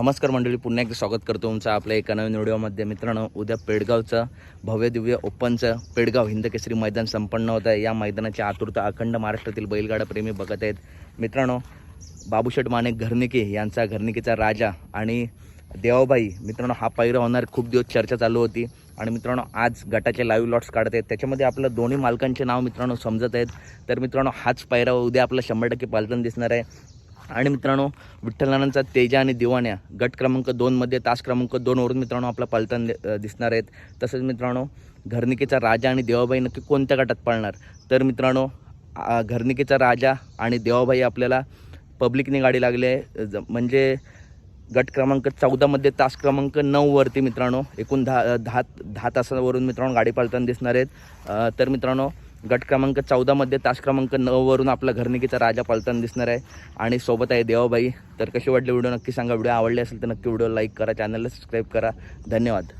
नमस्कार मंडळी पुन्हा एकदा स्वागत करतो तुमचं आपल्या एका नवीन व्हिडिओमध्ये. मित्रांनो उद्या पेडगावचं भव्य दिव्य ओपनचं पेडगाव हिंद केसरी मैदान संपन्न होत आहे. या मैदानाची आतुरता अखंड महाराष्ट्रातील बैलगाडा प्रेमी बघत आहेत. मित्रांनो बाबूशेठ माने घरनिके यांचा घरनिकेचा राजा आणि देवाबाई मित्रांनो हा पैरा होणार. खूप दिवस चर्चा चालू होती. आणि मित्रांनो आज गटाचे लाईव्ह लॉट्स काढत आहेत. त्याच्यामध्ये आपलं दोन्ही मालकांचे नाव मित्रांनो समजत आहेत. तर मित्रांनो हाच पैरा उद्या आपला शंभर टक्के पालटण दिसणार आहे. आणि मित्रांनो विठ्ठलानंचा तेजा आणि दिवाण्या गट क्रमांक दोनमध्ये तास क्रमांक दोनवरून मित्रांनो आपला पालटण दिसणार आहेत. तसेच मित्रांनो घरनिकेचा राजा आणि देवाबाई नक्की कोणत्या गटात पाळणार? तर मित्रांनो घरनिकेचा राजा आणि देवाबाई आपल्याला पब्लिकने गाडी लागली आहे. ज- म्हणजे गट क्रमांक चौदामध्ये तास क्रमांक नऊवरती मित्रांनो एकूण दहा दहा दहा तासावरून मित्रांनो गाडी पालताना दिसणार आहेत. तर मित्रांनो गट क्रमांक चौदामध्ये तास क्रमांक नऊवरून आपला घरनिकीचा राजा पालताना दिसणार आहे. आणि सोबत आहे देवाबाई. तर कशी वाटली व्हिडिओ नक्की सांगा. व्हिडिओ आवडली असेल तर नक्की व्हिडिओ लाईक करा चॅनलला सबस्क्राईब करा. धन्यवाद.